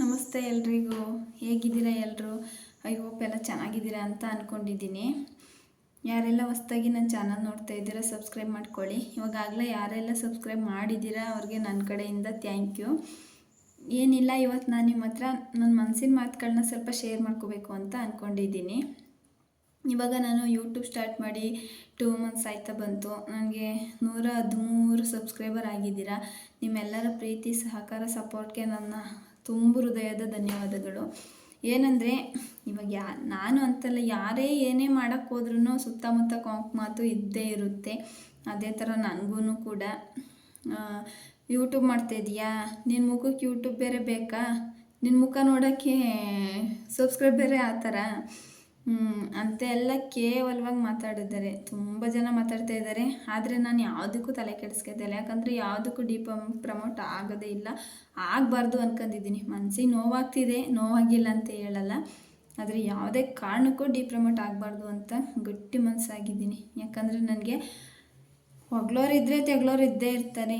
ನಮಸ್ತೆ ಎಲ್ರಿಗೂ. ಹೇಗಿದ್ದೀರಾ ಎಲ್ಲರೂ ಐ ಹೋಪ್ ಎಲ್ಲ ಚೆನ್ನಾಗಿದ್ದೀರಾ ಅಂತ ಅಂದ್ಕೊಂಡಿದ್ದೀನಿ ಯಾರೆಲ್ಲ ಹೊಸ್ದಾಗಿ ನನ್ನ ಚಾನಲ್ ನೋಡ್ತಾ ಇದ್ದೀರಾ, ಸಬ್ಸ್ಕ್ರೈಬ್ ಮಾಡ್ಕೊಳ್ಳಿ. ಇವಾಗಾಗಲೇ ಯಾರೆಲ್ಲ ಸಬ್ಸ್ಕ್ರೈಬ್ ಮಾಡಿದ್ದೀರಾ, ಅವ್ರಿಗೆ ನನ್ನ ಕಡೆಯಿಂದ ಥ್ಯಾಂಕ್ ಯು ಏನಿಲ್ಲ, ಇವತ್ತು ನಾನು ನಿಮ್ಮ ಹತ್ರ ನನ್ನ ಮನಸ್ಸಿನ ಮಾತುಗಳನ್ನ ಸ್ವಲ್ಪ ಶೇರ್ ಮಾಡ್ಕೋಬೇಕು ಅಂತ ಅಂದ್ಕೊಂಡಿದ್ದೀನಿ ಇವಾಗ ನಾನು ಯೂಟ್ಯೂಬ್ ಸ್ಟಾರ್ಟ್ ಮಾಡಿ ಟೂ ಮಂತ್ಸ್ ಆಯ್ತಾ ಬಂತು. ನನಗೆ ನೂರ ಹದಿಮೂರು ಸಬ್ಸ್ಕ್ರೈಬರ್ ಆಗಿದ್ದೀರಾ. ನಿಮ್ಮೆಲ್ಲರ ಪ್ರೀತಿ, ಸಹಕಾರ ಸಪೋರ್ಟ್ಗೆ ನನ್ನ ತುಂಬ ಹೃದಯದ ಧನ್ಯವಾದಗಳು. ಏನಂದರೆ, ಇವಾಗ ಯಾ, ನಾನು ಅಂತಲ್ಲ ಯಾರೇ ಏನೇ ಮಾಡೋಕ್ಕೆ ಹೋದ್ರೂ ಸುತ್ತಮುತ್ತ ಕಾಂಕ್ ಮಾತು ಇದ್ದೇ ಇರುತ್ತೆ. ಅದೇ ಥರ ನನಗೂ ಕೂಡ. ಯೂಟ್ಯೂಬ್ ಮಾಡ್ತಾಯಿದ್ದೀಯಾ ನಿನ್ನ ಮುಖಕ್ಕೆ ಯೂಟ್ಯೂಬ್ ಬೇರೆ ಬೇಕಾ? ನಿನ್ನ ಮುಖ ನೋಡೋಕ್ಕೆ ಸಬ್ಸ್ಕ್ರೈಬ್ ಬೇರೆ ಆ ಥರ? ಅಂತ ಎಲ್ಲ ಕೇವಲವಾಗಿ ಮಾತಾಡಿದ್ದಾರೆ. ತುಂಬ ಜನ ಮಾತಾಡ್ತಾ ಇದ್ದಾರೆ. ಆದರೆ ನಾನು ಯಾವುದಕ್ಕೂ ತಲೆ ಕೆಡಿಸ್ಕೊತಿಲ್ಲ ಯಾಕಂದರೆ ಯಾವುದಕ್ಕೂ ಡೀಪ್, ಪ್ರಮೋಟ್ ಆಗೋದೇ ಇಲ್ಲ. ಆಗಬಾರ್ದು ಅನ್ಕೊಂಡಿದ್ದೀನಿ ಮನಸ್ಸಿಗೆ ನೋವಾಗ್ತಿದೆ. ನೋವಾಗಿಲ್ಲ ಅಂತ ಹೇಳಲ್ಲ. ಆದರೆ ಯಾವುದೇ ಕಾರಣಕ್ಕೂ ಡಿ ಪ್ರಮೋಟ್ ಆಗಬಾರ್ದು ಅಂತ ಗಟ್ಟಿ ಮನಸ್ಸಾಗಿದ್ದೀನಿ ಯಾಕಂದರೆ ನನಗೆ ಹೊಗಳೋರಿದ್ದರೆ ತೆಗಳೋರು ಇದ್ದೇ ಇರ್ತಾರೆ.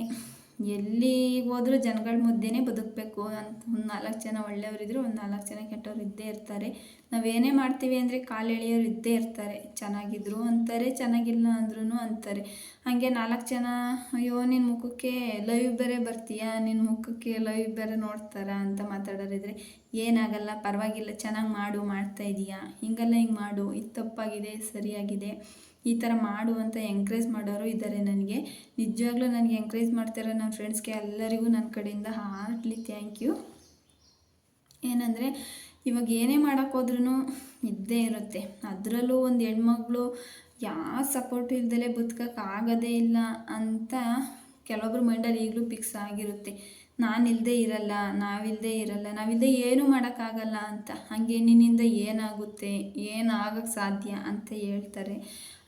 ಎಲ್ಲಿಗೆ ಹೋದರೂ ಜನಗಳ ಮುದ್ದೆನೇ ಬದುಕಬೇಕು ಅಂತ ಒಂದು ನಾಲ್ಕು ಜನ ಒಳ್ಳೆಯವರಿದ್ರು ಒಂದು ನಾಲ್ಕು ಜನ ಕೆಟ್ಟವ್ರು ಇದ್ದೇ ಇರ್ತಾರೆ. ನಾವೇನೇ ಮಾಡ್ತೀವಿ ಅಂದರೆ ಕಾಲು ಎಳೆಯೋರು ಇದ್ದೇ ಇರ್ತಾರೆ. ಚೆನ್ನಾಗಿದ್ರು ಅಂತಾರೆ, ಚೆನ್ನಾಗಿಲ್ಲ ಅಂದ್ರೂ ಅಂತಾರೆ. ಹಾಗೆ ನಾಲ್ಕು ಜನ, ಅಯ್ಯೋ ನಿನ್ನ ಮುಖಕ್ಕೆ ಲೈವ್ ಬೇರೆ ಬರ್ತೀಯಾ? ನಿನ್ನ ಮುಖಕ್ಕೆ ಲೈವ್ ಬೇರೆ ನೋಡ್ತಾರ ಅಂತ ಮಾತಾಡೋರಿದ್ರೆ, ಏನಾಗಲ್ಲ, ಪರವಾಗಿಲ್ಲ, ಚೆನ್ನಾಗಿ ಮಾಡು, ಮಾಡ್ತಾ ಇದೀಯಾ? ಹಿಂಗೆಲ್ಲ ಹಿಂಗೆ ಮಾಡು, ಇದು ತಪ್ಪಾಗಿದೆ, ಸರಿಯಾಗಿದೆ. ಈ ಥರ ಮಾಡು ಅಂತ ಎಂಕರೇಜ್ ಮಾಡೋರು ಇದ್ದಾರೆ ನನಗೆ. ನಿಜವಾಗ್ಲೂ ನನಗೆ ಎಂಕರೇಜ್ ಮಾಡ್ತಿರೋ ನನ್ನ ಫ್ರೆಂಡ್ಸ್ಗೆ ಎಲ್ಲರಿಗೂ ನನ್ನ ಕಡೆಯಿಂದ ಹಾರ್ಟ್ಲಿ ಥ್ಯಾಂಕ್ ಯು ಏನಂದರೆ, ಇವಾಗ ಏನೇ ಮಾಡೋಕ್ಕೋದ್ರೂ ಇದ್ದೇ ಇರುತ್ತೆ. ಅದರಲ್ಲೂ ಒಂದು ಹೆಣ್ಮಗಳು ಯಾವ ಸಪೋರ್ಟ್ ಇಲ್ದಲೇ ಬದುಕೋಕ್ಕಾಗೋದೇ ಇಲ್ಲ ಅಂತ ಕೆಲವೊಬ್ರ ಮೈಂಡಲ್ಲಿ ಈಗಲೂ ಫಿಕ್ಸ್ ಆಗಿರುತ್ತೆ. ನಾನಿಲ್ಲದೆ ಇರಲ್ಲ ನಾವಿಲ್ಲದೆ ಇರಲ್ಲ ನಾವಿಲ್ಲದೆ ಏನೂ ಮಾಡೋಕ್ಕಾಗಲ್ಲ ಅಂತ. ಹಾಗೆ ನಿನ್ನಿಂದ ಏನಾಗುತ್ತೆ ಏನಾಗಕ್ಕೆ ಸಾಧ್ಯ ಅಂತ ಹೇಳ್ತಾರೆ.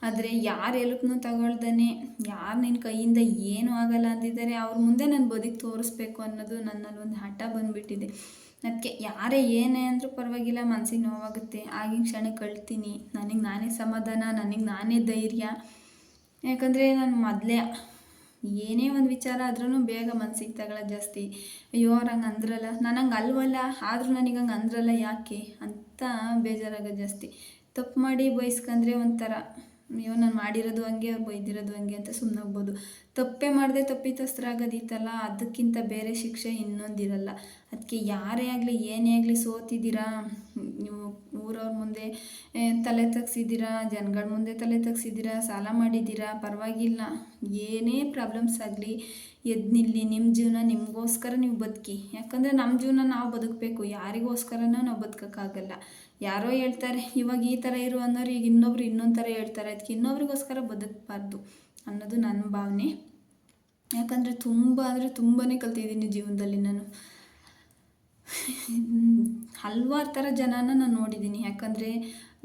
ಆದರೆ ಯಾರು ಎಲ್ಪನ್ನು ತಗೊಳ್ದೇ ಯಾರು ನಿನ್ನ ಕೈಯಿಂದ ಏನೂ ಆಗಲ್ಲ ಅಂದಿದ್ದಾರೆ ಅವ್ರ ಮುಂದೆ ನಾನು ಬದುಕು ತೋರಿಸ್ಬೇಕು ಅನ್ನೋದು ನನ್ನಲ್ಲಿ ಒಂದು ಹಠ ಬಂದುಬಿಟ್ಟಿದೆ. ಅದಕ್ಕೆ ಯಾರೇ ಏನೇ ಅಂದರೂ ಪರವಾಗಿಲ್ಲ ಮನಸ್ಸಿಗೆ ನೋವಾಗುತ್ತೆ. ಆಗಿನ ಕ್ಷಣಕ್ಕೆ ಕಳ್ತೀನಿ. ನನಗೆ ನಾನೇ ಸಮಾಧಾನ, ನನಗೆ ನಾನೇ ಧೈರ್ಯ. ಯಾಕಂದರೆ ನಾನು ಮೊದಲೇ ಏನೇ ಒಂದು ವಿಚಾರ ಆದ್ರೂ ಬೇಗ ಮನ್ಸಿಗೆ ತಗೊಳ್ಳೋದು ಜಾಸ್ತಿ. ಅಯ್ಯೋ ಅವ್ರು ಹಂಗೆ ಅಂದ್ರಲ್ಲ, ನಾನು ಹಂಗೆ ಅಲ್ವಲ್ಲ? ಆದರೂ ನನಗೆ ಹಂಗೆ ಅಂದ್ರಲ್ಲ ಯಾಕೆ? ಅಂತ ಬೇಜಾರಾಗೋದು ಜಾಸ್ತಿ. ತಪ್ಪು ಮಾಡಿ ಬಯಸ್ಕೊಂಡ್ರೆ ಒಂಥರ, ಅಯ್ಯೋ, ನಾನು ಮಾಡಿರೋದು ಹಂಗೆ, ಅವ್ರು ಬೈದಿರೋದು ಹಂಗೆ ಅಂತ ಸುಮ್ಮನೆ ಹೋಗ್ಬೋದು ತಪ್ಪೇ ಮಾಡದೆ ತಪ್ಪಿತಸ್ಥರಾಗೋದಿತ್ತಲ್ಲ ಅದಕ್ಕಿಂತ ಬೇರೆ ಶಿಕ್ಷೆ ಇನ್ನೊಂದಿರಲ್ಲ. ಅದಕ್ಕೆ ಯಾರೇ ಆಗಲಿ, ಏನೇ ಆಗಲಿ ಸೋತಿದ್ದೀರಾ? ನೀವು ಊರವ್ರ ಮುಂದೆ ತಲೆ ತಗ್ಸಿದ್ದೀರಾ? ಜನಗಳ ಮುಂದೆ ತಲೆ ತಗ್ಸಿದ್ದೀರಾ? ಸಾಲ ಮಾಡಿದ್ದೀರಾ? ಪರವಾಗಿಲ್ಲ. ಏನೇ ಪ್ರಾಬ್ಲಮ್ಸ್ ಆಗಲಿ ಎದ್ದು ನಿಲ್ಲಿ. ನಿಮ್ಮ ಜೀವನ ನಿಮಗೋಸ್ಕರ ನೀವು ಬದುಕಿ. ಯಾಕಂದರೆ ನಮ್ಮ ಜೀವನ ನಾವು ಬದುಕಬೇಕು. ಯಾರಿಗೋಸ್ಕರನೂ ನಾವು ಬದುಕೋಕ್ಕಾಗಲ್ಲ. ಯಾರೋ ಹೇಳ್ತಾರೆ, ಇವಾಗ ಈ ಥರ ಇರು ಅನ್ನೋರು ಈಗ ಇನ್ನೊಬ್ರು ಇನ್ನೊಂದು ಥರ ಹೇಳ್ತಾರೆ. ಅದಕ್ಕೆ ಇನ್ನೊಬ್ರಿಗೋಸ್ಕರ ಬದುಕಬಾರ್ದು ಅನ್ನೋದು ನನ್ನ ಭಾವನೆ. ಯಾಕಂದರೆ ತುಂಬ ಅಂದರೆ ತುಂಬಾ ಕಲ್ತಿದ್ದೀನಿ ಜೀವನದಲ್ಲಿ ನಾನು. ಹಲ್ವಾರು ಥರ ಜನನ ನಾನು ನೋಡಿದ್ದೀನಿ ಯಾಕಂದರೆ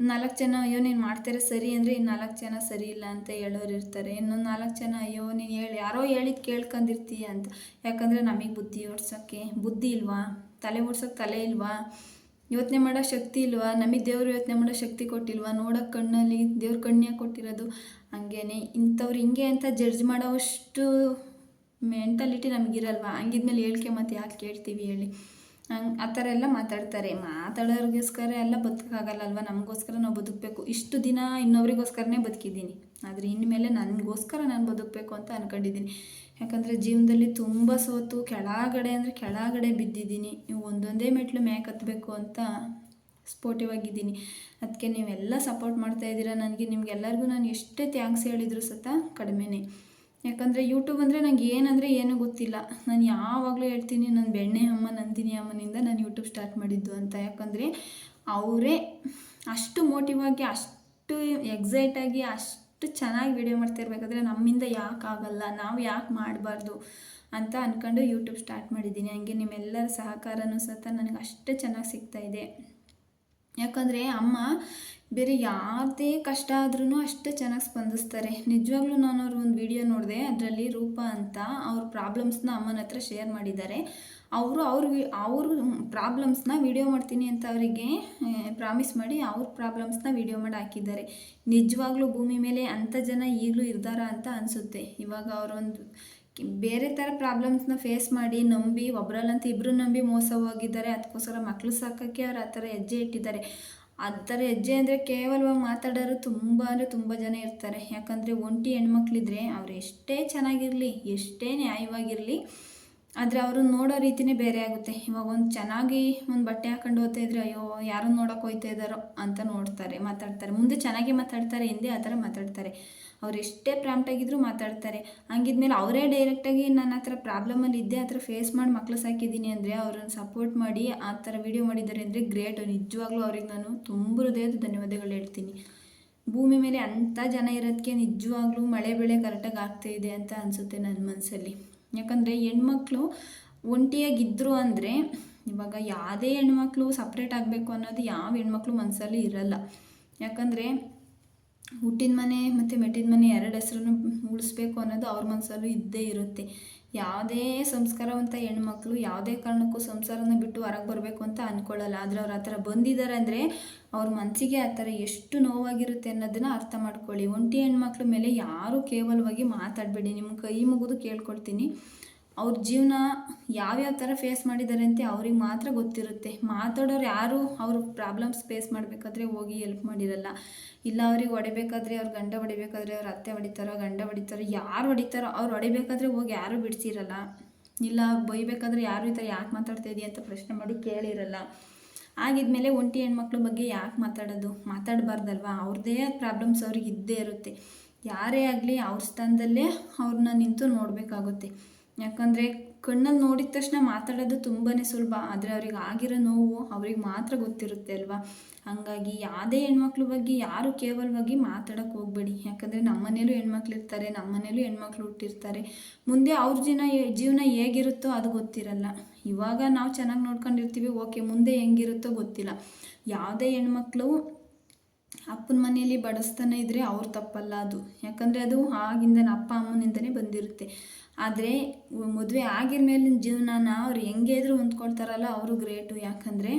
ನಾಲ್ಕು ಜನ, ಅಯ್ಯೋ, ನೀನು ಮಾಡ್ತಾರೆ ಸರಿ ಅಂದರೆ ಇನ್ನು ನಾಲ್ಕು ಜನ ಸರಿ ಇಲ್ಲ ಅಂತ ಹೇಳೋರು ಇರ್ತಾರೆ. ಇನ್ನೊಂದು ನಾಲ್ಕು ಜನ, ಅಯ್ಯೋ, ನೀನು ಹೇಳಿ, ಯಾರೋ ಹೇಳಿದ್ದು ಕೇಳ್ಕೊಂಡಿರ್ತೀಯ ಅಂತ. ಯಾಕಂದರೆ ನಮಗೆ ಬುದ್ಧಿ ಓಡ್ಸೋಕ್ಕೆ ಬುದ್ಧಿ ಇಲ್ವಾ? ತಲೆ ಓಡ್ಸೋಕ್ಕೆ ತಲೆ ಇಲ್ವಾ? ಯೋಚನೆ ಮಾಡೋ ಶಕ್ತಿ ಇಲ್ವಾ? ನಮಗೆ ದೇವರು ಯೋಚನೆ ಮಾಡೋ ಶಕ್ತಿ ಕೊಟ್ಟಿಲ್ವಾ? ನೋಡೋಕೆ ಕಣ್ಣಲ್ಲಿ ದೇವ್ರ ಕಣ್ಣೇ ಕೊಟ್ಟಿರೋದು ಹಂಗೇನೆ. ಇಂಥವ್ರು ಹಿಂಗೆ ಅಂತ ಜಡ್ಜ್ ಮಾಡೋವಷ್ಟು ಮೆಂಟಾಲಿಟಿ ನಮಗಿರಲ್ವಾ? ಹಂಗಿದ್ಮೇಲೆ ಹೇಳ್ಕೆ ಮತ್ತೆ ಯಾಕೆ ಕೇಳ್ತೀವಿ ಹೇಳಿ. ಹಂಗೆ ಆ ಥರ ಎಲ್ಲ ಮಾತಾಡ್ತಾರೆ. ಮಾತಾಡೋರಿಗೋಸ್ಕರ ಎಲ್ಲ ಬದುಕೋಕ್ಕಾಗಲ್ಲ ನಮಗೋಸ್ಕರ ನಾವು ಬದುಕಬೇಕು. ಇಷ್ಟು ದಿನ ಇನ್ನೊಬ್ರಿಗೋಸ್ಕರನೇ ಬದುಕಿದ್ದೀನಿ. ಆದರೆ ಇನ್ಮೇಲೆ ನನಗೋಸ್ಕರ ನಾನು ಬದುಕಬೇಕು ಅಂತ ಅಂದ್ಕೊಂಡಿದ್ದೀನಿ ಯಾಕಂದರೆ ಜೀವನದಲ್ಲಿ ತುಂಬ ಸೋತು ಕೆಳಗಡೆ ಅಂದರೆ ಕೆಳಗಡೆ ಬಿದ್ದಿದ್ದೀನಿ. ನೀವು ಒಂದೊಂದೇ ಮೆಟ್ಲು ಮ್ಯಾಕ್ ಹತ್ತಬೇಕು ಅಂತ ಸ್ಪೋರ್ಟಿವ್ ಆಗಿದ್ದೀನಿ. ಅದಕ್ಕೆ ನೀವೆಲ್ಲ ಸಪೋರ್ಟ್ ಮಾಡ್ತಾ ಇದ್ದೀರಾ ನನಗೆ. ನಿಮ್ಗೆಲ್ಲರಿಗೂ ನಾನು ಎಷ್ಟೇ ಥ್ಯಾಂಕ್ಸ್ ಹೇಳಿದರೂ ಸತ ಕಡಿಮೆನೇ. ಯಾಕಂದರೆ ಯೂಟ್ಯೂಬ್ ಅಂದರೆ ನನಗೆ ಏನಂದರೆ ಏನೂ ಗೊತ್ತಿಲ್ಲ. ನಾನು ಯಾವಾಗಲೂ ಹೇಳ್ತೀನಿ ನನ್ನ ಬೆಣ್ಣೆ ಅಮ್ಮ ನಂದಿನಿ ಅಮ್ಮನಿಂದ ನಾನು ಯೂಟ್ಯೂಬ್ ಸ್ಟಾರ್ಟ್ ಮಾಡಿದ್ದು ಅಂತ. ಯಾಕಂದರೆ ಅವರೇ ಅಷ್ಟು ಮೋಟಿವ್ ಆಗಿ, ಅಷ್ಟು ಎಕ್ಸೈಟಾಗಿ ಅಷ್ಟು ಚೆನ್ನಾಗಿ ವಿಡಿಯೋ ಮಾಡ್ತಿರ್ಬೇಕಾದ್ರೆ ನಮ್ಮಿಂದ ಯಾಕೆ ಆಗಲ್ಲ, ನಾವು ಯಾಕೆ ಮಾಡಬಾರ್ದು ಅಂತ ಅಂದ್ಕೊಂಡು ಯೂಟ್ಯೂಬ್ ಸ್ಟಾರ್ಟ್ ಮಾಡಿದ್ದೀನಿ. ಹಂಗೆ ನಿಮ್ಮೆಲ್ಲರ ಸಹಕಾರನೂ ಸಹ ನನಗೆ ಅಷ್ಟು ಚೆನ್ನಾಗಿ ಸಿಗ್ತಾಯಿದೆ ಯಾಕಂದರೆ ಅಮ್ಮ ಬೇರೆ ಯಾವುದೇ ಕಷ್ಟ ಆದ್ರೂ ಅಷ್ಟು ಚೆನ್ನಾಗಿ ಸ್ಪಂದಿಸ್ತಾರೆ. ನಿಜವಾಗ್ಲೂ ನಾನು ಅವ್ರ ಒಂದು ವಿಡಿಯೋ ನೋಡಿದೆ, ಅದರಲ್ಲಿ ರೂಪ ಅಂತ ಅವ್ರ ಪ್ರಾಬ್ಲಮ್ಸ್ನ ಅಮ್ಮನ ಹತ್ರ ಶೇರ್ ಮಾಡಿದ್ದಾರೆ. ಅವರು ಅವ್ರ ಅವ್ರ ಪ್ರಾಬ್ಲಮ್ಸ್ನ ವಿಡಿಯೋ ಮಾಡ್ತೀನಿ ಅಂತ ಅವರಿಗೆ ಪ್ರಾಮಿಸ್ ಮಾಡಿ ಅವ್ರ ಪ್ರಾಬ್ಲಮ್ಸ್ನ ವಿಡಿಯೋ ಮಾಡಿ ಹಾಕಿದ್ದಾರೆ. ನಿಜವಾಗ್ಲೂ ಭೂಮಿ ಮೇಲೆ ಅಂಥ ಜನ ಈಗಲೂ ಇರ್ತಾರ ಅಂತ ಅನಿಸುತ್ತೆ. ಇವಾಗ ಅವರೊಂದು ಬೇರೆ ಥರ ಪ್ರಾಬ್ಲಮ್ಸ್ನ ಫೇಸ್ ಮಾಡಿ ನಂಬಿ ಒಬ್ಬರಲ್ಲಂತ ಇಬ್ಬರು ನಂಬಿ ಮೋಸ ಹೋಗಿದ್ದಾರೆ ಅದಕ್ಕೋಸ್ಕರ ಮಕ್ಕಳು ಸಾಕೋಕ್ಕೆ ಅವ್ರು ಆ ಥರ ಹೆಜ್ಜೆ ಇಟ್ಟಿದ್ದಾರೆ. ಆ ಥರ ಹೆಜ್ಜೆ ಅಂದರೆ ಕೇವಲವಾಗಿ ಮಾತಾಡೋರು ತುಂಬ ಅಂದರೆ ತುಂಬ ಜನ ಇರ್ತಾರೆ. ಯಾಕಂದರೆ ಒಂಟಿ ಹೆಣ್ಮಕ್ಳಿದ್ರೆ ಅವ್ರು ಎಷ್ಟೇ ಚೆನ್ನಾಗಿರಲಿ, ಎಷ್ಟೇ ನ್ಯಾಯವಾಗಿರಲಿ, ಆದರೆ ಅವರು ನೋಡೋ ರೀತಿನೇ ಬೇರೆ ಆಗುತ್ತೆ. ಇವಾಗ ಒಂದು ಚೆನ್ನಾಗಿ ಒಂದು ಬಟ್ಟೆ ಹಾಕೊಂಡು ಹೋಗ್ತಾ ಇದ್ರೆ, ಅಯ್ಯೋ ಯಾರು ನೋಡೋಕೆ ಹೋಗ್ತಾ ಇದ್ದಾರೋ ಅಂತ ನೋಡ್ತಾರೆ, ಮಾತಾಡ್ತಾರೆ. ಮುಂದೆ ಚೆನ್ನಾಗಿ ಮಾತಾಡ್ತಾರೆ, ಹಿಂದೆ ಆ ಥರ ಮಾತಾಡ್ತಾರೆ. ಅವ್ರು ಎಷ್ಟೇ ಪ್ರಾಂಪ್ಟಾಗಿದ್ರು ಮಾತಾಡ್ತಾರೆ. ಹಂಗಿದ್ಮೇಲೆ ಅವರೇ ಡೈರೆಕ್ಟಾಗಿ ನನ್ನ ಹತ್ರ ಪ್ರಾಬ್ಲಮಲ್ಲಿ ಇದ್ದೆ ಆ ಥರ ಫೇಸ್ ಮಾಡಿ ಮಕ್ಕಳು ಸಾಕಿದ್ದೀನಿ ಅಂದರೆ ಅವ್ರನ್ನ ಸಪೋರ್ಟ್ ಮಾಡಿ ಆ ಥರ ವೀಡಿಯೋ ಮಾಡಿದ್ದಾರೆ ಅಂದರೆ ಗ್ರೇಟ್ ನಿಜವಾಗ್ಲೂ ಅವ್ರಿಗೆ ನಾನು ತುಂಬ ಹೃದಯದ ಧನ್ಯವಾದಗಳು ಹೇಳ್ತೀನಿ. ಭೂಮಿ ಮೇಲೆ ಅಂಥ ಜನ ಇರೋದಕ್ಕೆ ನಿಜವಾಗ್ಲೂ ಮಳೆ ಬೆಳೆ ಕರೆಕ್ಟಾಗಿ ಆಗ್ತಾ ಅಂತ ಅನಿಸುತ್ತೆ ನನ್ನ ಮನಸ್ಸಲ್ಲಿ ಯಾಕಂದರೆ ಹೆಣ್ಮಕ್ಳು ಒಂಟಿಯಾಗಿದ್ದರು ಅಂದರೆ ಇವಾಗ ಯಾವುದೇ ಹೆಣ್ಮಕ್ಳು ಸಪ್ರೇಟ್ ಆಗಬೇಕು ಅನ್ನೋದು ಯಾವ ಹೆಣ್ಮಕ್ಳು ಮನಸ್ಸಲ್ಲಿ ಇರಲ್ಲ. ಯಾಕಂದರೆ ಹುಟ್ಟಿದ ಮನೆ ಮತ್ತು ಮೆಟ್ಟಿದ ಮನೆ ಎರಡು ಹೆಸರನ್ನು ಉಳಿಸ್ಬೇಕು ಅನ್ನೋದು ಅವ್ರ ಮನಸ್ಸಲ್ಲೂ ಇದ್ದೇ ಇರುತ್ತೆ. ಯಾವುದೇ ಸಂಸ್ಕಾರವಂತ ಹೆಣ್ಮಕ್ಳು ಯಾವುದೇ ಕಾರಣಕ್ಕೂ ಸಂಸಾರನ ಬಿಟ್ಟು ಹೊರಗೆ ಬರಬೇಕು ಅಂತ ಅಂದ್ಕೊಳ್ಳಲ್ಲ ಆದರೆ ಅವ್ರು ಆ ಥರ ಬಂದಿದ್ದಾರೆ ಅಂದರೆ ಅವ್ರ ಮನಸ್ಸಿಗೆ ಆ ಥರ ಎಷ್ಟು ನೋವಾಗಿರುತ್ತೆ ಅನ್ನೋದನ್ನು ಅರ್ಥ ಮಾಡ್ಕೊಳ್ಳಿ. ಒಂಟಿ ಹೆಣ್ಮಕ್ಳ ಮೇಲೆ ಯಾರೂ ಕೇವಲವಾಗಿ ಮಾತಾಡಬೇಡಿ. ನಿಮ್ಮ ಕೈ ಮುಗಿದು ಕೇಳ್ಕೊಳ್ತೀನಿ. ಅವ್ರ ಜೀವನ ಯಾವ್ಯಾವ ಥರ ಫೇಸ್ ಮಾಡಿದ್ದಾರೆ ಅಂತ ಅವ್ರಿಗೆ ಮಾತ್ರ ಗೊತ್ತಿರುತ್ತೆ. ಮಾತಾಡೋರು ಯಾರು ಅವ್ರ ಪ್ರಾಬ್ಲಮ್ಸ್ ಫೇಸ್ ಮಾಡಬೇಕಾದ್ರೆ ಹೋಗಿ ಹೆಲ್ಪ್ ಮಾಡಿರಲ್ಲ. ಇಲ್ಲ ಅವ್ರಿಗೆ ಹೊಡಿಬೇಕಾದ್ರೆ ಅವ್ರ ಗಂಡ ಹೊಡಿಬೇಕಾದ್ರೆ ಅವ್ರ ಅತ್ತೆ ಹೊಡಿತಾರೋ, ಗಂಡ ಹೊಡಿತಾರೋ, ಯಾರು ಹೊಡಿತಾರೋ ಅವ್ರು ಹೊಡಿಬೇಕಾದ್ರೆ ಹೋಗಿ ಯಾರೂ ಬಿಡಿಸಿರಲ್ಲ. ಇಲ್ಲ ಅವ್ರು ಬೈಬೇಕಾದ್ರೆ ಯಾರು ಈ ಥರ ಯಾಕೆ ಮಾತಾಡ್ತಾ ಇದೀಯ ಅಂತ ಪ್ರಶ್ನೆ ಮಾಡಿ ಕೇಳಿರಲ್ಲ. ಆಗಿದ್ಮೇಲೆ ಒಂಟಿ ಹೆಣ್ಮಕ್ಳ ಬಗ್ಗೆ ಯಾಕೆ ಮಾತಾಡೋದು? ಮಾತಾಡಬಾರ್ದಲ್ವಾ? ಅವ್ರದ್ದೇ ಪ್ರಾಬ್ಲಮ್ಸ್ ಅವ್ರಿಗೆ ಇದ್ದೇ ಇರುತ್ತೆ. ಯಾರೇ ಆಗಲಿ ಅವ್ರ ಸ್ಥಾನದಲ್ಲೇ ಅವ್ರನ್ನ ನಿಂತು ನೋಡಬೇಕಾಗುತ್ತೆ. ಯಾಕಂದರೆ ಕಣ್ಣಲ್ಲಿ ನೋಡಿದ ತಕ್ಷಣ ಮಾತಾಡೋದು ತುಂಬಾ ಸುಲಭ, ಆದರೆ ಅವ್ರಿಗೆ ಆಗಿರೋ ನೋವು ಅವ್ರಿಗೆ ಮಾತ್ರ ಗೊತ್ತಿರುತ್ತೆ ಅಲ್ವಾ? ಹಾಗಾಗಿ ಯಾವುದೇ ಹೆಣ್ಮಕ್ಳ ಬಗ್ಗೆ ಯಾರು ಕೇವಲವಾಗಿ ಮಾತಾಡೋಕ್ಕೆ ಹೋಗಬೇಡಿ. ಯಾಕಂದರೆ ನಮ್ಮನೇಲೂ ಹೆಣ್ಮಕ್ಳು ಇರ್ತಾರೆ ನಮ್ಮನೇಲೂ ಹೆಣ್ಮಕ್ಳು ಹುಟ್ಟಿರ್ತಾರೆ. ಮುಂದೆ ಅವ್ರ ಜೀವನ ಜೀವನ ಹೇಗಿರುತ್ತೋ ಅದು ಗೊತ್ತಿರಲ್ಲ. ಇವಾಗ ನಾವು ಚೆನ್ನಾಗಿ ನೋಡ್ಕೊಂಡಿರ್ತೀವಿ, ಓಕೆ, ಮುಂದೆ ಹೆಂಗಿರುತ್ತೋ ಗೊತ್ತಿಲ್ಲ. ಯಾವುದೇ ಹೆಣ್ಮಕ್ಳು ಅಪ್ಪನ ಮನೆಯಲ್ಲಿ ಬಡಿಸ್ತಾನೆ ಇದ್ದರೆ ಅವ್ರ ತಪ್ಪಲ್ಲ ಅದು. ಯಾಕಂದರೆ ಅದು ಆಗಿಂದ ಅಪ್ಪ ಅಮ್ಮನಿಂದನೇ ಬಂದಿರುತ್ತೆ. ಆದರೆ ಮದುವೆ ಆಗಿದ ಮೇಲಿನ ಜೀವನನ ಅವ್ರು ಹೆಂಗೆ ಇದ್ರೂ ಹೊಂದ್ಕೊಳ್ತಾರಲ್ಲ ಅವರು ಗ್ರೇಟು ಯಾಕಂದರೆ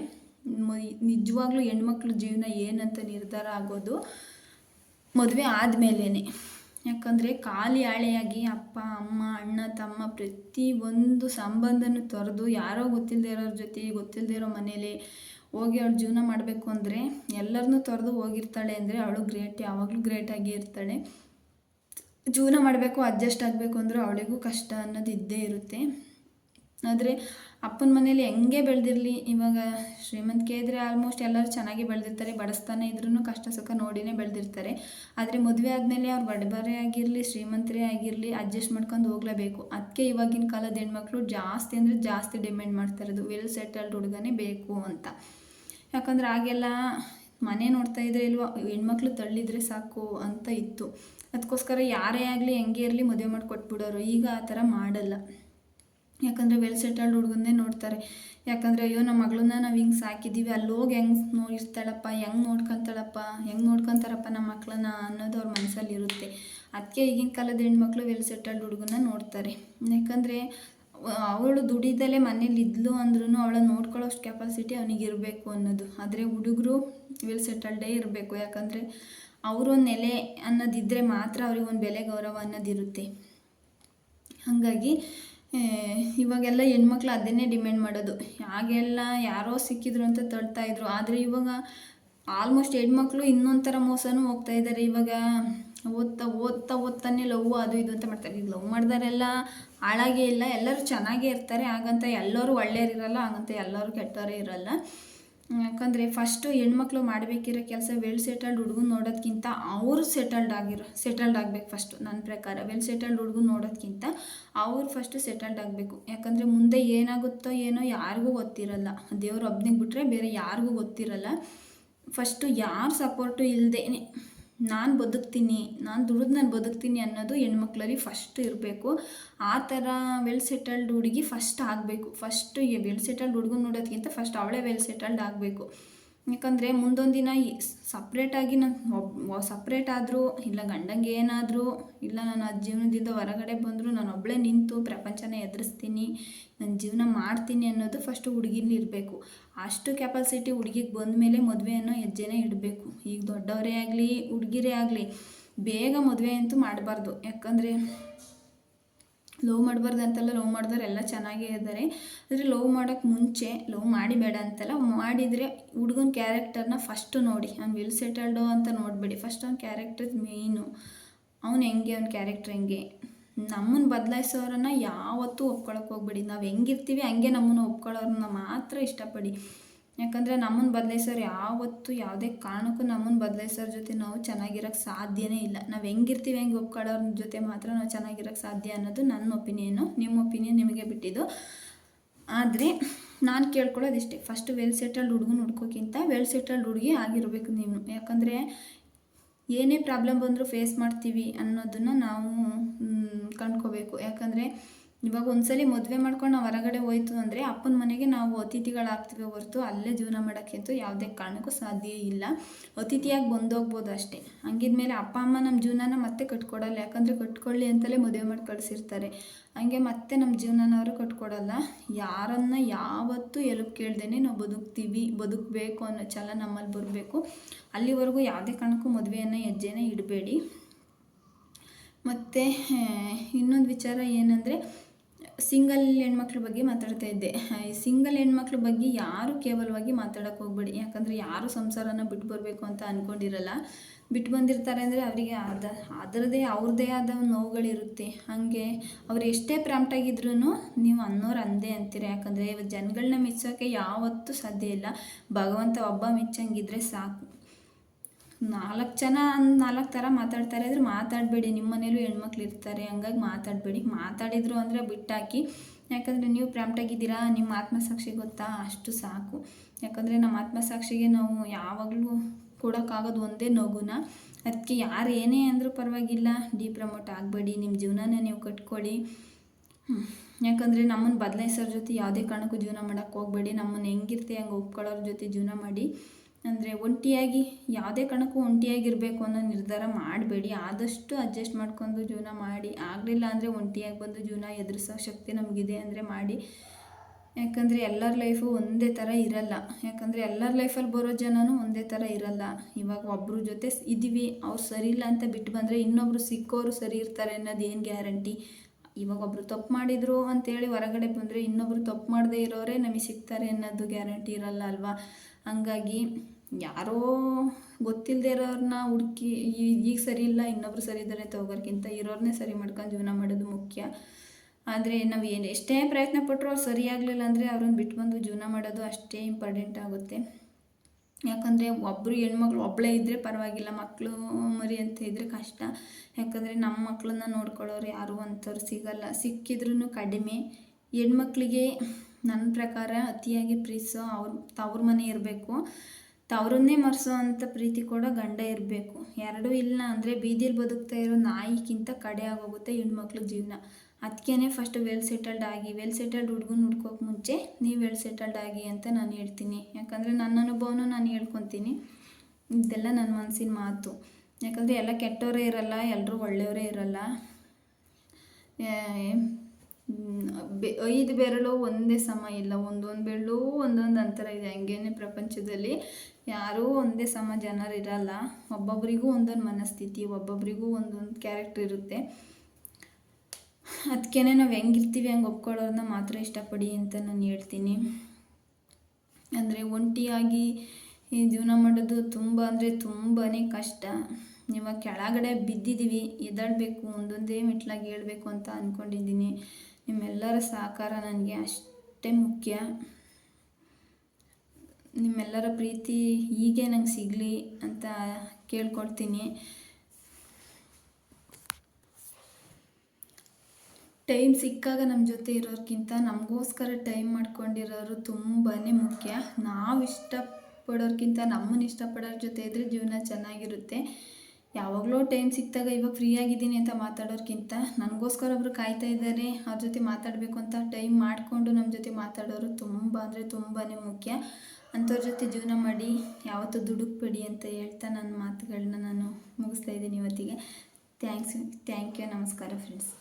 ನಿಜವಾಗ್ಲೂ ಹೆಣ್ಮಕ್ಳ ಜೀವನ ಏನಂತ ನಿರ್ಧಾರ ಆಗೋದು ಮದುವೆ ಆದಮೇಲೇ ಯಾಕಂದರೆ ಖಾಲಿ ಹಾಳೆಯಾಗಿ ಅಪ್ಪ, ಅಮ್ಮ, ಅಣ್ಣ, ತಮ್ಮ ಪ್ರತಿ ಒಂದು ಸಂಬಂಧನೂ ತೊರೆದು ಯಾರೋ ಗೊತ್ತಿಲ್ಲದೆ ಇರೋರ ಜೊತೆ ಗೊತ್ತಿಲ್ಲದೆ ಇರೋ ಮನೇಲಿ ಹೋಗಿ ಅವಳು ಜೀವನ ಮಾಡಬೇಕು ಅಂದರೆ ಎಲ್ಲರನ್ನೂ ತೊರೆದು ಹೋಗಿರ್ತಾಳೆ ಅಂದರೆ ಅವಳು ಗ್ರೇಟ್ ಯಾವಾಗಲೂ ಗ್ರೇಟಾಗಿ ಇರ್ತಾಳೆ. ಜೀವನ ಮಾಡಬೇಕು ಅಡ್ಜಸ್ಟ್ ಆಗಬೇಕು ಅಂದರೂ ಅವಳಿಗೂ ಕಷ್ಟ ಅನ್ನೋದು ಇದ್ದೇ ಇರುತ್ತೆ. ಆದರೆ ಅಪ್ಪನ ಮನೇಲಿ ಹೆಂಗೆ ಬೆಳೆದಿರಲಿ? ಇವಾಗ ಶ್ರೀಮಂತಿಕೆ ಇದ್ದರೆ ಆಲ್ಮೋಸ್ಟ್ ಎಲ್ಲರೂ ಚೆನ್ನಾಗಿ ಬೆಳೆದಿರ್ತಾರೆ, ಬಡಿಸ್ತಾನೆ ಇದ್ರೂ ಕಷ್ಟ ಸುಖ ನೋಡಿನೇ ಬೆಳೆದಿರ್ತಾರೆ. ಆದರೆ ಮದುವೆ ಆದಮೇಲೆ ಅವ್ರು ಬಡಬರೇ ಆಗಿರಲಿ, ಶ್ರೀಮಂತರೇ ಆಗಿರಲಿ ಅಡ್ಜಸ್ಟ್ ಮಾಡ್ಕೊಂಡು ಹೋಗಲೇಬೇಕು. ಅದಕ್ಕೆ ಇವಾಗಿನ ಕಾಲದ ಹೆಣ್ಮಕ್ಳು ಜಾಸ್ತಿ ಅಂದರೆ ಜಾಸ್ತಿ ಡಿಮ್ಯಾಂಡ್ ಮಾಡ್ತಾ ಇರೋದು ವೆಲ್ ಸೆಟಲ್ಡ್ ಹುಡುಗನೇ ಬೇಕು ಅಂತ. ಯಾಕಂದ್ರೆ ಆಗೆಲ್ಲ ಮನೆ ನೋಡ್ತಾ ಇದ್ರೆ ಇಲ್ವಾ, ಹೆಣ್ಮಕ್ಳು ತಳ್ಳಿದ್ರೆ ಸಾಕು ಅಂತ ಇತ್ತು. ಅದಕ್ಕೋಸ್ಕರ ಯಾರೇ ಆಗಲಿ ಹೆಂಗೆ ಇರಲಿ ಮದುವೆ ಮಾಡಿ ಕೊಟ್ಬಿಡೋರು. ಈಗ ಆ ಥರ ಮಾಡಲ್ಲ. ಯಾಕಂದರೆ ವೆಲ್ ಸೆಟಲ್ಡ್ ಹುಡುಗನ್ನೇ ನೋಡ್ತಾರೆ. ಯಾಕಂದರೆ ಅಯ್ಯೋ, ನಮ್ಮ ಮಗಳನ್ನ ನಾವು ಹಿಂಗೆ ಸಾಕಿದ್ದೀವಿ ಅಲ್ಲಿ ಹೋಗಿ ಹೆಂಗೆ ನೋಡಿರ್ತಾಳಪ್ಪ ಹೆಂಗೆ ನೋಡ್ಕೊತಾಳಪ್ಪ, ಹೆಂಗೆ ನೋಡ್ಕೊತಾರಪ್ಪ ನಮ್ಮ ಮಕ್ಕಳನ್ನ ಅನ್ನೋದು ಅವ್ರ ಮನಸ್ಸಲ್ಲಿ ಇರುತ್ತೆ. ಅದಕ್ಕೆ ಈಗಿನ ಕಾಲದ ಹೆಣ್ಮಕ್ಳು ವೆಲ್ ಸೆಟಲ್ಡ್ ಹುಡುಗನ್ನ ನೋಡ್ತಾರೆ. ಯಾಕಂದರೆ ಅವಳು ದುಡಿದಲ್ಲೇ ಮನೇಲಿ ಇದ್ಲು ಅಂದ್ರೂ ಅವಳನ್ನ ನೋಡ್ಕೊಳ್ಳೋಷ್ಟು ಕೆಪಾಸಿಟಿ ಅವನಿಗೆ ಇರಬೇಕು ಅನ್ನೋದು. ಆದರೆ ಹುಡುಗರು ವೆಲ್ ಸೆಟಲ್ಡೇ ಇರಬೇಕು. ಯಾಕಂದರೆ ಅವರೊಂದು ನೆಲೆ ಅನ್ನೋದಿದ್ದರೆ ಮಾತ್ರ ಅವ್ರಿಗೆ ಒಂದು ಬೆಲೆ ಗೌರವ ಅನ್ನೋದಿರುತ್ತೆ. ಹಾಗಾಗಿ ಇವಾಗೆಲ್ಲ ಹೆಣ್ಮಕ್ಳು ಅದನ್ನೇ ಡಿಮ್ಯಾಂಡ್ ಮಾಡೋದು. ಹಾಗೆಲ್ಲ ಯಾರೋ ಸಿಕ್ಕಿದ್ರು ಅಂತ ತಳ್ತಾ ಇದ್ರು. ಆದರೆ ಇವಾಗ ಆಲ್ಮೋಸ್ಟ್ ಹೆಣ್ಮಕ್ಳು ಇನ್ನೊಂದು ಥರ ಮೋಸನೂ ಹೋಗ್ತಾ ಇದ್ದಾರೆ ಇವಾಗ ಓದ್ತಾ ಓದ್ತಾ ಓದ್ತಾನೆ ಲವ್ ಅದು ಇದು ಅಂತ ಮಾಡ್ತಾರೆ. ಈಗ ಲವ್ ಮಾಡಿದಾರೆಲ್ಲ ಹಾಳಾಗೇ ಇಲ್ಲ. ಎಲ್ಲರೂ ಚೆನ್ನಾಗೇ ಇರ್ತಾರೆ. ಹಾಗಂತ ಎಲ್ಲರೂ ಒಳ್ಳೆಯರಿರಲ್ಲ ಹಾಗಂತ ಎಲ್ಲರೂ ಕೆಟ್ಟವರೇ ಇರಲ್ಲ. ಯಾಕಂದರೆ ಫಸ್ಟು ಹೆಣ್ಮಕ್ಳು ಮಾಡಬೇಕಿರೋ ಕೆಲಸ ವೆಲ್ ಸೆಟಲ್ಡ್ ಹುಡುಗನ ನೋಡೋದಕ್ಕಿಂತ ಅವರು ಸೆಟಲ್ಡ್ ಆಗಿರೋ ಸೆಟಲ್ಡ್ ಆಗಬೇಕು ಫಸ್ಟು ನನ್ನ ಪ್ರಕಾರ. ವೆಲ್ ಸೆಟಲ್ಡ್ ಹುಡುಗನ ನೋಡೋದಕ್ಕಿಂತ ಅವ್ರು ಫಸ್ಟು ಸೆಟಲ್ಡ್ ಆಗಬೇಕು. ಯಾಕಂದರೆ ಮುಂದೆ ಏನಾಗುತ್ತೋ ಏನೋ ಯಾರಿಗೂ ಗೊತ್ತಿರಲ್ಲ. ದೇವ್ರ ಒಬ್ಬನಿಗೆ ಬಿಟ್ಟರೆ ಬೇರೆ ಯಾರಿಗೂ ಗೊತ್ತಿರಲ್ಲ. ಫಸ್ಟು ಯಾರು ಸಪೋರ್ಟು ಇಲ್ಲದೇನೆ ನಾನು ಬದುಕ್ತೀನಿ, ನಾನು ದುಡಿದು ನಾನು ಬದುಕ್ತೀನಿ ಅನ್ನೋದು ಹೆಣ್ಮಕ್ಳಲ್ಲಿ ಫಸ್ಟ್ ಇರಬೇಕು. ಆ ಥರ ವೆಲ್ ಸೆಟಲ್ಡ್ ಹುಡುಗಿ ಫಸ್ಟ್ ಆಗಬೇಕು. ಫಸ್ಟ್ ವೆಲ್ ಸೆಟಲ್ಡ್ ಹುಡುಗನ ನೋಡೋದಕ್ಕಿಂತ ಫಸ್ಟ್ ಅವಳೇ ವೆಲ್ ಸೆಟಲ್ಡ್ ಆಗಬೇಕು. ಯಾಕಂದರೆ ಮುಂದೊಂದು ದಿನ ಸಪ್ರೇಟಾಗಿ ನಾನು ಸಪ್ರೇಟ್ ಆದರೂ, ಇಲ್ಲ ಗಂಡಂಗೆ ಏನಾದರೂ, ಇಲ್ಲ ನಾನು ಆ ಜೀವನದಿಂದ ಹೊರಗಡೆ ಬಂದರೂ ನಾನು ಒಬ್ಬಳೇ ನಿಂತು ಪ್ರಪಂಚನ ಎದುರಿಸ್ತೀನಿ ನನ್ನ ಜೀವನ ಮಾಡ್ತೀನಿ ಅನ್ನೋದು ಫಸ್ಟು ಹುಡುಗಿನ ಇರಬೇಕು ಅಷ್ಟು ಕೆಪಾಸಿಟಿ ಹುಡುಗಿಗೆ ಬಂದ ಮೇಲೆ ಮದುವೆ ಅನ್ನೋ ಹೆಜ್ಜೆನೇ ಇಡಬೇಕು. ಈಗ ದೊಡ್ಡವರೇ ಆಗಲಿ, ಹುಡುಗಿರೇ ಆಗಲಿ, ಬೇಗ ಮದುವೆ ಅಂತೂ ಮಾಡಬಾರ್ದು. ಯಾಕಂದರೆ ಲವ್ ಮಾಡಬಾರ್ದು ಅಂತೆಲ್ಲ, ಲವ್ ಮಾಡಿದವ್ರು ಎಲ್ಲ ಚೆನ್ನಾಗೇ ಇದ್ದಾರೆ ಆದರೆ ಲವ್ ಮಾಡೋಕ್ಕೆ ಮುಂಚೆ, ಲವ್ ಮಾಡಿಬೇಡ ಅಂತೆಲ್ಲ, ಮಾಡಿದರೆ ಹುಡುಗನ ಕ್ಯಾರೆಕ್ಟರ್ನ ಫಸ್ಟು ನೋಡಿ. ಅವ್ನು ವಿಲ್ ಸೆಟಲ್ಡು ಅಂತ ನೋಡಬೇಡಿ. ಫಸ್ಟ್ ಅವ್ನ ಕ್ಯಾರೆಕ್ಟರ್ ಮೇಯ್ನು ಅವ್ನು ಹೆಂಗೆ, ಅವ್ನ ಕ್ಯಾರೆಕ್ಟ್ರ್ ಹೆಂಗೆ? ನಮ್ಮನ್ನು ಬದಲಾಯಿಸೋರನ್ನ ಯಾವತ್ತೂ ಒಪ್ಕೊಳಕ್ಕೆ ಹೋಗ್ಬೇಡಿ. ನಾವು ಹೆಂಗಿರ್ತೀವಿ ಹಂಗೆ ನಮ್ಮನ್ನು ಒಪ್ಕೊಳ್ಳೋರನ್ನ ಮಾತ್ರ ಇಷ್ಟಪಡಿ. ಯಾಕಂದರೆ ನಮ್ಮನ್ನು ಬದಲಾಯಿಸೋರು ಯಾವತ್ತೂ ಯಾವುದೇ ಕಾರಣಕ್ಕೂ ನಮ್ಮನ್ನು ಬದಲಾಯಿಸೋರ ಜೊತೆ ನಾವು ಚೆನ್ನಾಗಿರೋಕ್ಕೆ ಸಾಧ್ಯನೇ ಇಲ್ಲ. ನಾವು ಹೆಂಗಿರ್ತೀವಿ ಹೆಂಗೆ ಒಪ್ಕೊಳ್ಳೋರ ಜೊತೆ ಮಾತ್ರ ನಾವು ಚೆನ್ನಾಗಿರೋಕ್ಕೆ ಸಾಧ್ಯ ಅನ್ನೋದು ನನ್ನ ಒಪಿನಿಯನು. ನಿಮ್ಮ ಒಪಿನಿಯನ್ ನಿಮಗೆ ಬಿಟ್ಟಿದ್ದು. ಆದರೆ ನಾನು ಕೇಳ್ಕೊಳ್ಳೋದು ಇಷ್ಟೇ. ಫಸ್ಟ್ ವೆಲ್ ಸೆಟಲ್ಡ್ ಹುಡುಗನ ಹುಡ್ಕೋಕ್ಕಿಂತ ವೆಲ್ ಸೆಟಲ್ಡ್ ಹುಡುಗಿ ಆಗಿರಬೇಕು ನೀವು ಯಾಕಂದರೆ ಏನೇ ಪ್ರಾಬ್ಲಮ್ ಬಂದರೂ ಫೇಸ್ ಮಾಡ್ತೀವಿ ಅನ್ನೋದನ್ನು ನಾವು ಕಂಡ್ಕೋಬೇಕು. ಯಾಕಂದರೆ ಇವಾಗ ಒಂದ್ಸಲಿ ಮದುವೆ ಮಾಡ್ಕೊಂಡು ನಾವು ಹೊರಗಡೆ ಹೋಯ್ತು ಅಂದರೆ ಅಪ್ಪನ ಮನೆಗೆ ನಾವು ಅತಿಥಿಗಳಾಗ್ತೀವಿ ಹೊರತು ಅಲ್ಲೇ ಜೀವನ ಮಾಡೋಕ್ಕಂತೂ ಯಾವುದೇ ಕಾರಣಕ್ಕೂ ಸಾಧ್ಯ ಇಲ್ಲ. ಅತಿಥಿಯಾಗಿ ಬಂದೋಗ್ಬೋದು ಅಷ್ಟೇ. ಹಂಗಿದ್ಮೇಲೆ ಅಪ್ಪ, ಅಮ್ಮ ನಮ್ಮ ಜೀವನನ ಮತ್ತೆ ಕಟ್ಕೊಡಲ್ಲ. ಯಾಕಂದರೆ ಕಟ್ಕೊಳ್ಳಿ ಅಂತಲೇ ಮದುವೆ ಮಾಡಿ ಕಳಿಸಿರ್ತಾರೆ. ಹಂಗೆ ಮತ್ತೆ ನಮ್ಮ ಜೀವನನವರು ಕಟ್ಕೊಡಲ್ಲ. ಯಾರನ್ನ ಯಾವತ್ತೂ ಎಲುಪ್ ಕೇಳ್ದೇನೆ ನಾವು ಬದುಕ್ತೀವಿ. ಬದುಕಬೇಕು ಅನ್ನೋ ಛಲ ನಮ್ಮಲ್ಲಿ ಬರಬೇಕು. ಅಲ್ಲಿವರೆಗೂ ಯಾವುದೇ ಕಾರಣಕ್ಕೂ ಮದುವೆಯನ್ನು ಹೆಜ್ಜೆನೇ ಇಡಬೇಡಿ. ಮತ್ತು ಇನ್ನೊಂದು ವಿಚಾರ ಏನಂದರೆ ಸಿಂಗಲ್ ಹೆಣ್ಮಕ್ಳ ಬಗ್ಗೆ ಮಾತಾಡ್ತಾ ಇದ್ದೆ. ಸಿಂಗಲ್ ಹೆಣ್ಮಕ್ಳ ಬಗ್ಗೆ ಯಾರು ಕೇವಲವಾಗಿ ಮಾತಾಡೋಕ್ಕೆ ಹೋಗ್ಬೇಡಿ. ಯಾಕಂದರೆ ಯಾರು ಸಂಸಾರನ ಬಿಟ್ಟು ಬರಬೇಕು ಅಂತ ಅಂದ್ಕೊಂಡಿರಲ್ಲ ಬಿಟ್ಟು ಬಂದಿರ್ತಾರೆ ಅಂದರೆ ಅವರಿಗೆ ಅದ ಅದರದೇ ಅವ್ರದ್ದೇ ಆದ ನೋವುಗಳಿರುತ್ತೆ. ಹಾಗೆ ಅವ್ರು ಎಷ್ಟೇ ಪ್ರಾಂಪ್ಟಾಗಿದ್ರೂ ನೀವು ಅನ್ನೋರು ಅಂದೇ ಅಂತೀರ? ಯಾಕಂದರೆ ಇವತ್ತು ಜನಗಳನ್ನ ಮೆಚ್ಚೋಕ್ಕೆ ಯಾವತ್ತೂ ಸಾಧ್ಯ ಇಲ್ಲ. ಭಗವಂತ ಒಬ್ಬ ಮೆಚ್ಚಂಗಿದ್ರೆ ಸಾಕು. ನಾಲ್ಕು ಜನ, ನಾಲ್ಕು ಥರ ಮಾತಾಡ್ತಾರೆ ಅಂದರೆ ಮಾತಾಡಬೇಡಿ. ನಿಮ್ಮ ಮನೇಲೂ ಹೆಣ್ಮಕ್ಳು ಇರ್ತಾರೆ, ಹಂಗಾಗಿ ಮಾತಾಡಬೇಡಿ. ಮಾತಾಡಿದ್ರು ಅಂದರೆ ಬಿಟ್ಟಾಕಿ. ಯಾಕಂದರೆ ನೀವು ಪ್ರಾಂಪ್ಟಾಗಿದ್ದೀರಾ? ನಿಮ್ಮ ಆತ್ಮಸಾಕ್ಷಿ ಗೊತ್ತಾ? ಅಷ್ಟು ಸಾಕು. ಯಾಕಂದರೆ ನಮ್ಮ ಆತ್ಮಸಾಕ್ಷಿಗೆ ನಾವು ಯಾವಾಗಲೂ ಕೊಡೋಕ್ಕಾಗೋದು ಒಂದೇ ನಗುನ. ಅದಕ್ಕೆ ಯಾರು ಏನೇ ಅಂದರೂ ಪರವಾಗಿಲ್ಲ. ಡಿ ಪ್ರಮೋಟ್ ಆಗಬೇಡಿ. ನಿಮ್ಮ ಜೀವನನೇ ನೀವು ಕಟ್ಕೊಳ್ಳಿ. ಯಾಕಂದರೆ ನಮ್ಮನ್ನು ಬದಲಾಯಿಸೋರ ಜೊತೆ ಯಾವುದೇ ಕಾರಣಕ್ಕೂ ಜೀವನ ಮಾಡೋಕ್ಕೆ ಹೋಗಬೇಡಿ. ನಮ್ಮನ್ನು ಹೆಂಗಿರ್ತೀವಿ ಹಂಗೆ ಒಪ್ಕೊಳ್ಳೋರ ಜೊತೆ ಜೀವನ ಮಾಡಿ. ಅಂದರೆ ಒಂಟಿಯಾಗಿ ಯಾವುದೇ ಕಾರಣಕ್ಕೂ ಒಂಟಿಯಾಗಿರಬೇಕು ಅನ್ನೋ ನಿರ್ಧಾರ ಮಾಡಬೇಡಿ. ಆದಷ್ಟು ಅಡ್ಜಸ್ಟ್ ಮಾಡ್ಕೊಂಡು ಜೀವನ ಮಾಡಿ. ಆಗಲಿಲ್ಲ ಅಂದರೆ ಒಂಟಿಯಾಗಿ ಬಂದು ಜೀವನ ಎದುರಿಸೋ ಶಕ್ತಿ ನಮಗಿದೆ ಅಂದರೆ ಮಾಡಿ. ಯಾಕಂದರೆ ಎಲ್ಲರ ಲೈಫು ಒಂದೇ ಥರ ಇರಲ್ಲ. ಯಾಕಂದರೆ ಎಲ್ಲರ ಲೈಫಲ್ಲಿ ಬರೋ ಜನನೂ ಒಂದೇ ಥರ ಇರಲ್ಲ. ಇವಾಗ ಒಬ್ಬರು ಜೊತೆ ಇದ್ದೀವಿ, ಅವ್ರು ಸರಿ ಇಲ್ಲ ಅಂತ ಬಿಟ್ಟು ಬಂದರೆ ಇನ್ನೊಬ್ಬರು ಸಿಕ್ಕೋರು ಸರಿ ಇರ್ತಾರೆ ಅನ್ನೋದು ಏನು ಗ್ಯಾರಂಟಿ ಇವಾಗ ಒಬ್ಬರು ತಪ್ಪು ಮಾಡಿದರು ಅಂತೇಳಿ ಹೊರಗಡೆ ಬಂದರೆ ಇನ್ನೊಬ್ಬರು ತಪ್ಪು ಮಾಡದೇ ಇರೋರೇ ನಮಗೆ ಸಿಗ್ತಾರೆ ಅನ್ನೋದು ಗ್ಯಾರಂಟಿ ಇರಲ್ಲ ಅಲ್ವಾ? ಹಂಗಾಗಿ ಯಾರೋ ಗೊತ್ತಿಲ್ಲದೆ ಇರೋರನ್ನ ಹುಡುಕಿ ಈಗ ಸರಿ ಇಲ್ಲ, ಇನ್ನೊಬ್ರು ಸರಿ ಇದ್ದಾರೆ ಅಂತ ಇರೋರನ್ನೇ ಸರಿ ಮಾಡ್ಕೊಂಡು ಜೀವನ ಮಾಡೋದು ಮುಖ್ಯ. ಆದರೆ ನಾವು ಏನು ಎಷ್ಟೇ ಪ್ರಯತ್ನ ಪಟ್ಟರು ಅವ್ರು ಸರಿಯಾಗಲಿಲ್ಲ ಅಂದರೆ ಅವ್ರನ್ನ ಬಿಟ್ಟು ಬಂದು ಜೀವನ ಮಾಡೋದು ಅಷ್ಟೇ ಇಂಪಾರ್ಟೆಂಟ್ ಆಗುತ್ತೆ. ಯಾಕಂದರೆ ಒಬ್ಬರು ಹೆಣ್ಮಕ್ಳು ಒಬ್ಬಳೇ ಇದ್ದರೆ ಪರವಾಗಿಲ್ಲ ಮಕ್ಕಳು ಮರಿ ಅಂತ ಇದ್ದರೆ ಕಷ್ಟ. ಯಾಕಂದರೆ ನಮ್ಮ ಮಕ್ಕಳನ್ನ ನೋಡ್ಕೊಳ್ಳೋರು ಯಾರು ಅಂಥವ್ರು ಸಿಗಲ್ಲ. ಸಿಕ್ಕಿದ್ರೂ ಕಡಿಮೆ. ಹೆಣ್ಮಕ್ಳಿಗೆ ನನ್ನ ಪ್ರಕಾರ ಅತಿಯಾಗಿ ಪ್ರೀತಿಸೋ ಅವ್ರ, ತವ್ರ ಮನೆ ಇರಬೇಕು. ತವರನ್ನೇ ಮರೆಸೋ ಅಂಥ ಪ್ರೀತಿ ಕೂಡ ಗಂಡ ಇರಬೇಕು. ಎರಡೂ ಇಲ್ಲ ಅಂದರೆ ಬೀದಿಲಿ ಬದುಕ್ತಾ ಇರೋ ನಾಯಿಗಿಂತ ಕಡೆ ಆಗೋಗುತ್ತೆ ಹೆಣ್ಮಕ್ಳ ಜೀವನ. ಅದಕ್ಕೇ ಫಸ್ಟ್ ವೆಲ್ ಸೆಟಲ್ಡ್ ಆಗಿ ವೆಲ್ ಸೆಟಲ್ಡ್ ಹುಡುಗನ ಹುಡ್ಕೋಕೆ ಮುಂಚೆ ನೀವು ವೆಲ್ ಸೆಟಲ್ಡ್ ಆಗಿ ಅಂತ ನಾನು ಹೇಳ್ತೀನಿ. ಯಾಕಂದರೆ ನನ್ನ ಅನುಭವನ ನಾನು ಹೇಳ್ಕೊತೀನಿ. ಇದೆಲ್ಲ ನನ್ನ ಮನಸ್ಸಿನ ಮಾತು. ಯಾಕಂದರೆ ಎಲ್ಲ ಕೆಟ್ಟವರೇ ಇರಲ್ಲ ಎಲ್ಲರೂ ಒಳ್ಳೆಯವರೇ ಇರಲ್ಲ. ಐದು ಬೆರಳು ಒಂದೇ ಸಮ ಇಲ್ಲ, ಒಂದೊಂದು ಬೆರಳು ಒಂದೊಂದು ಅಂತರ ಇದೆ. ಹಂಗೇನೆ ಪ್ರಪಂಚದಲ್ಲಿ ಯಾರೂ ಒಂದೇ ಸಮ ಜನರು ಇರಲ್ಲ. ಒಬ್ಬೊಬ್ಬರಿಗೂ ಒಂದೊಂದು ಮನಸ್ಥಿತಿ ಒಬ್ಬೊಬ್ಬರಿಗೂ ಒಂದೊಂದು ಕ್ಯಾರೆಕ್ಟರ್ ಇರುತ್ತೆ. ಅದಕ್ಕೇ ನಾವು ಹೆಂಗಿರ್ತೀವಿ, ಹಂಗೆ ಒಪ್ಕೊಳ್ಳೋರನ್ನ ಮಾತ್ರ ಇಷ್ಟಪಡಿ ಅಂತ ನಾನು ಹೇಳ್ತೀನಿ. ಅಂದರೆ ಒಂಟಿಯಾಗಿ ಈ ಜೀವನ ಮಾಡೋದು ತುಂಬ ಅಂದರೆ ತುಂಬಾ ಕಷ್ಟ. ಇವಾಗ ಕೆಳಗಡೆ ಬಿದ್ದಿದ್ದೀವಿ ಎದ್ದಾಡಬೇಕು ಒಂದೊಂದೇ ಮೆಟ್ಲಾಗಿ ಹೇಳಬೇಕು ಅಂತ ಅಂದ್ಕೊಂಡಿದ್ದೀನಿ ನಿಮ್ಮೆಲ್ಲರ ಸಹಕಾರ ನನಗೆ ಅಷ್ಟೇ ಮುಖ್ಯ. ನಿಮ್ಮೆಲ್ಲರ ಪ್ರೀತಿ ಹೀಗೆ ನಂಗೆ ಸಿಗಲಿ ಅಂತ ಕೇಳ್ಕೊಳ್ತೀನಿ. ಟೈಮ್ ಸಿಕ್ಕಾಗ ನಮ್ಮ ಜೊತೆ ಇರೋರ್ಗಿಂತ ನಮಗೋಸ್ಕರ ಟೈಮ್ ಮಾಡ್ಕೊಂಡಿರೋರು ತುಂಬಾ ಮುಖ್ಯ. ನಾವು ಇಷ್ಟಪಡೋರ್ಕಿಂತ ನಮ್ಮನ್ನು ಇಷ್ಟಪಡೋರ ಜೊತೆ ಇದ್ದರೆ ಜೀವನ ಚೆನ್ನಾಗಿರುತ್ತೆ. ಯಾವಾಗಲೂ ಟೈಮ್ ಸಿಕ್ಕಿದಾಗ ಇವಾಗ ಫ್ರೀ ಆಗಿದ್ದೀನಿ ಅಂತ ಮಾತಾಡೋರ್ಕಿಂತ ನನಗೋಸ್ಕರ ಒಬ್ಬರು ಕಾಯ್ತಾ ಇದ್ದಾರೆ. ಅವ್ರ ಜೊತೆ ಮಾತಾಡಬೇಕು ಅಂತ ಟೈಮ್ ಮಾಡಿಕೊಂಡು ನಮ್ಮ ಜೊತೆ ಮಾತಾಡೋರು ತುಂಬ ಅಂದರೆ ತುಂಬಾ ಮುಖ್ಯ. ಅಂಥವ್ರ ಜೊತೆ ಜೀವನ ಮಾಡಿ ಯಾವತ್ತೂ ದುಡುಕ್ಬೇಡಿ ಅಂತ ಹೇಳ್ತಾ ನನ್ನ ಮಾತುಗಳನ್ನ ನಾನು ಮುಗಿಸ್ತಾ ಇದ್ದೀನಿ ಇವತ್ತಿಗೆ. ಥ್ಯಾಂಕ್ಸ್ ಥ್ಯಾಂಕ್ ಯು ನಮಸ್ಕಾರ ಫ್ರೆಂಡ್ಸ್